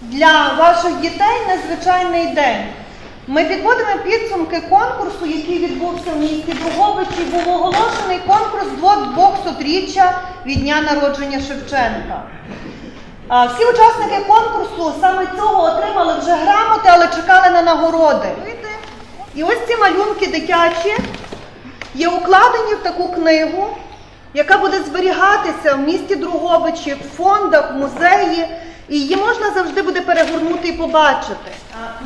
для ваших дітей незвичайний день. Ми підводимо підсумки конкурсу, який відбувся в місті Друговичі. Був оголошений конкурс 200-річчя від дня народження Шевченка. Всі учасники конкурсу саме цього отримали вже грамоти, але чекали на нагороди. І ось ці малюнки дитячі є укладені в таку книгу, яка буде зберігатися в місті Друговичі, в фондах, в музеї, і її можна завжди буде перегорнути і побачити.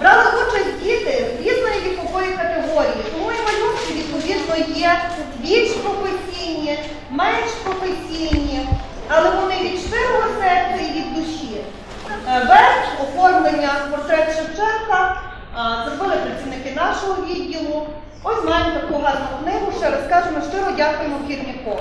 Брали участь діти різної вікової категорії, тому і малюнки відповідно є більш професійні, менш професійні, але вони від щирого серця і від душі. Е, Верх оформлення портрет Шевченка зробили працівники нашого відділу. Ось маємо таку гарну книгу. Ще раз кажемо, щиро дякуємо керівнику.